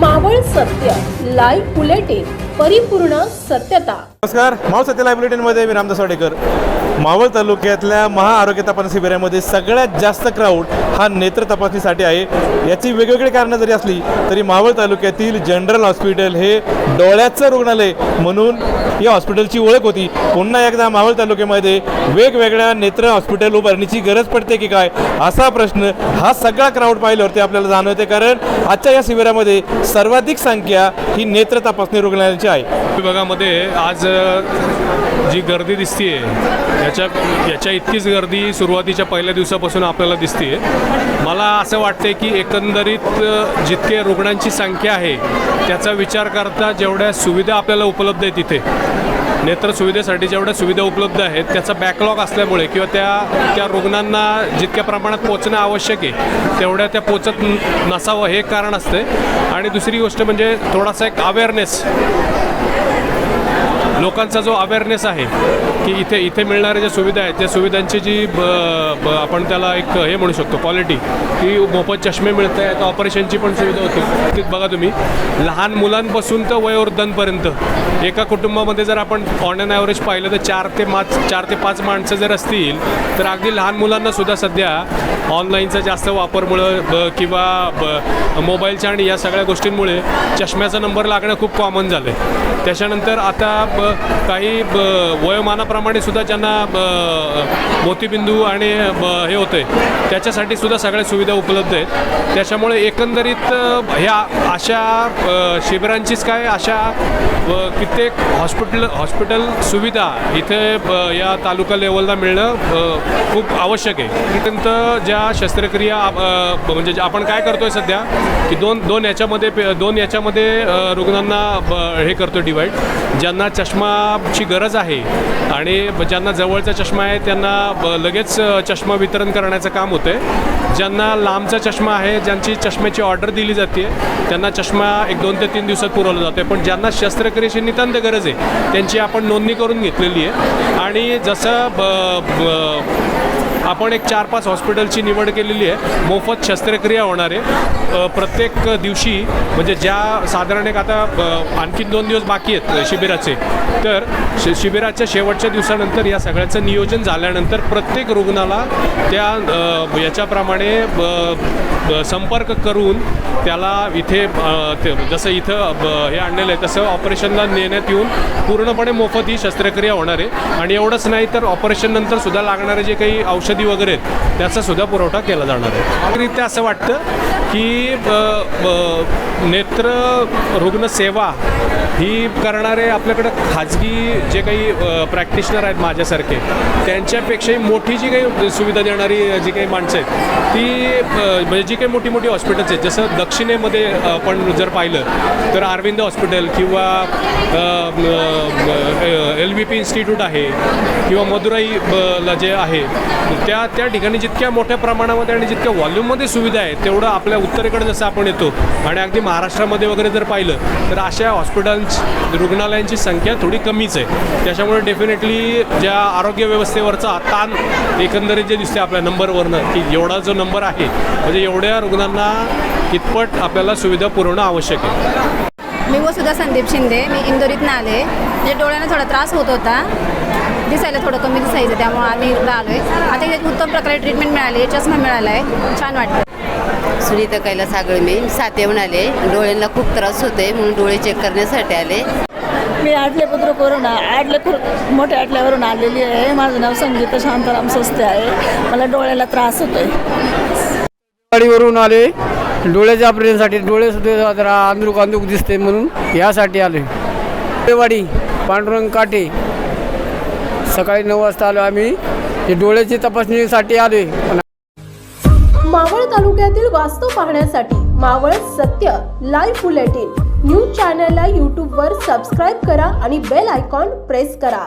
मावळ सत्य live bulletin परिपूर्ण सत्यता. नमस्कार मावळ सत्य लाईव्ह बुलेटिनमध्ये मी रामदास वाडेकर. मावळ तालुक्यातल्या महाआरोग्य तपासणी शिबिरामध्ये सगळ्यात जास्त क्राऊड हा नेत्र तपासणीसाठी आहे. याची वेगवेगळी कारणं जरी असली तरी मावळ तालुक्यातील जनरल हॉस्पिटल हे डोळ्याचं रुग्णालय म्हणून या हॉस्पिटलची ओळख होती. पुन्हा एकदा मावळ तालुक्यामध्ये वेगवेगळ्या नेत्र हॉस्पिटल उभारणीची गरज पडते की काय असा प्रश्न हा सगळा क्राऊड पाहिल्यावरती आपल्याला जाणवते कारण आजच्या या शिबिरामध्ये सर्वाधिक संख्या ही नेत्र तपासणी रुग्णालयाची आहे. विभागामध्ये आज जी गर्दी दिसतीये याच्या याच्या इतकीच गर्दी सुरुवातीच्या पहिल्या दिवसापासून आपल्याला दिसते मला असं वाटते की एकंदरीत जितके रुग्णांची संख्या आहे त्याचा विचार करता जेवढ्या सुविधा आपल्याला उपलब्ध आहे तिथे नेत्र सुविधेसाठी जेवढ्या सुविधा उपलब्ध आहेत त्याचा बॅकलॉग असल्यामुळे किंवा त्या त्या रुग्णांना जितक्या प्रमाणात पोचणं आवश्यक आहे तेवढ्या त्या पोचत नसावं हे कारण असते आणि दुसरी गोष्ट म्हणजे थोडासा एक अवेअरनेस लोकांचा जो अवेअरनेस आहे की इथे इथे मिळणाऱ्या ज्या सुविधा आहेत त्या सुविधांची जी ब, ब, आपण त्याला एक हे म्हणू शकतो क्वालिटी की मोफत चष्मे मिळत आहेत ऑपरेशनची पण सुविधा होती. तिथं बघा तुम्ही लहान मुलांपासून तर वयोवृद्धांपर्यंत एका कुटुंबामध्ये जर आपण ऑन अँड ॲव्हरेज पाहिलं तर चार ते पाच चार ते पाच माणसं जर असतील तर अगदी लहान मुलांना सुद्धा सध्या ऑनलाईनचा जास्त वापरमुळं ब, किंवा ब, मोबाईलच्या आणि या सगळ्या गोष्टींमुळे चष्म्याचा नंबर लागणं खूप कॉमन झालं आहे त्याच्यानंतर आता ब, काही ब, वयोमानाप्रमाणे सुद्धा ज्यांना ब, मोतीबिंदू आणि ब, हे होते त्याच्यासाठी सुद्धा सगळ्या सुविधा उपलब्ध आहेत. त्याच्यामुळे एकंदरीत ह्या अशा शिबिरांचीच काय अशा व कित्येक हॉस्पिटल हॉस्पिटल सुविधा इथे ब, या तालुका लेवलला मिळणं खूप आवश्यक आहे. पर्यंत ज्या शस्त्रक्रिया म्हणजे आपण काय करतोय सध्या की दोन दोन याच्यामध्ये पे- दोन याच्यामध्ये रुग्णांना ब- हे करतो डिवाईड ज्यांना चष्माची गरज आहे आणि ज्यांना जवळचा चष्मा आहे त्यांना ब- लगेच चष्मा वितरण करण्याचं काम होतं आहे ज्यांना लांबचा चष्मा आहे ज्यांची चष्म्याची ऑर्डर दिली जाते त्यांना चष्मा एक दोन ते तीन दिवसात पुरवला जातो आहे पण ज्यांना शस्त्रक्रियेची नितांत गरज आहे त्यांची आपण नोंदणी करून घेतलेली आहे. आणि जसं ब- ब- आपण एक चार पाच हॉस्पिटलची निवड केलेली आहे. मोफत शस्त्रक्रिया होणार आहे. प्रत्येक दिवशी म्हणजे ज्या साधारण एक आता आणखी दोन दिवस बाकी आहेत शिबिराचे तर शि शिबिराच्या शेवटच्या दिवसानंतर या सगळ्याचं नियोजन झाल्यानंतर प्रत्येक रुग्णाला त्या याच्याप्रमाणे ब- संपर्क करून त्याला इथे जसं इथं ब- हे आणलेलं आहे तसं ऑपरेशनला नेण्यात येऊन पूर्णपणे मोफत ही शस्त्रक्रिया होणार आहे. आणि एवढंच नाही तर ऑपरेशननंतर सुद्धा लागणारे जे काही औषध वगैरे आहेत त्याचा सुद्धा पुरवठा केला जाणार आहे. रित्या असं वाटतं की ब- ब- नेत्र रुग्णसेवा ही करणारे आपल्याकडं खाजगी जे काही प्रॅक्टिशनर आहेत माझ्यासारखे त्यांच्यापेक्षाही मोठी जी काही सुविधा देणारी जी काही माणसं आहेत ती म्हणजे जी काही मोठी मोठी हॉस्पिटल्स आहेत जसं दक्षिणेमध्ये आपण जर पाहिलं तर अरविंद हॉस्पिटल किंवा पी इन्स्टिट्यूट आहे किंवा मदुराई ला जे आहे त्या त्या ठिकाणी जितक्या मोठ्या प्रमाणामध्ये आणि जितक्या व्हॉल्यूममध्ये सुविधा आहे तेवढं आपल्या उत्तरेकडे जसं आपण येतो आणि अगदी महाराष्ट्रामध्ये वगैरे जर पाहिलं तर अशा हॉस्पिटल्स रुग्णालयांची संख्या थोडी कमीच आहे. त्याच्यामुळे डेफिनेटली ज्या आरोग्य व्यवस्थेवरचा ताण एकंदरीत जे दिसते आपल्या नंबरवरनं की एवढा जो नंबर आहे म्हणजे एवढ्या रुग्णांना कितपट आपल्याला सुविधा पुरवणं आवश्यक आहे. मी वसुधा संदीप शिंदे मी इंदोरीतनं आले म्हणजे डोळ्यांना थोडा त्रास होत होता. दिसायला थोडं कमी दिसायचं त्यामुळे आम्ही इकडं आलो आहे आता उत्तम प्रकारे ट्रीटमेंट मिळाली चष्मा मिळाला आहे छान वाटतं सुनीता कैलास सागळे मी सातेहून आले. डोळ्यांना खूप त्रास होते म्हणून डोळे चेक करण्यासाठी आले. मी आडले पुत्र करून आडले मोठ्या आडल्यावरून आलेली आहे. माझं नाव संगीता शांताराम सस्ते आहे. मला डोळ्याला त्रास होतोय. गाडीवरून आले. डोळ्याच्या ऑपरेशनसाठी डोळे सुद्धा जरा अंदरूक अंदरूक दिसते म्हणून यासाठी आलो वाडी पांडुरंग काटे. सकाळी नऊ वाजता आलो आम्ही. हे डोळ्याची तपासणीसाठी आले मावळ तालुक्यातील वास्तव पाहण्यासाठी मावळ सत्य लाईव्ह बुलेटिन. न्यूज चॅनलला यूट्यूबवर सबस्क्राईब करा आणि बेल आयकॉन प्रेस करा.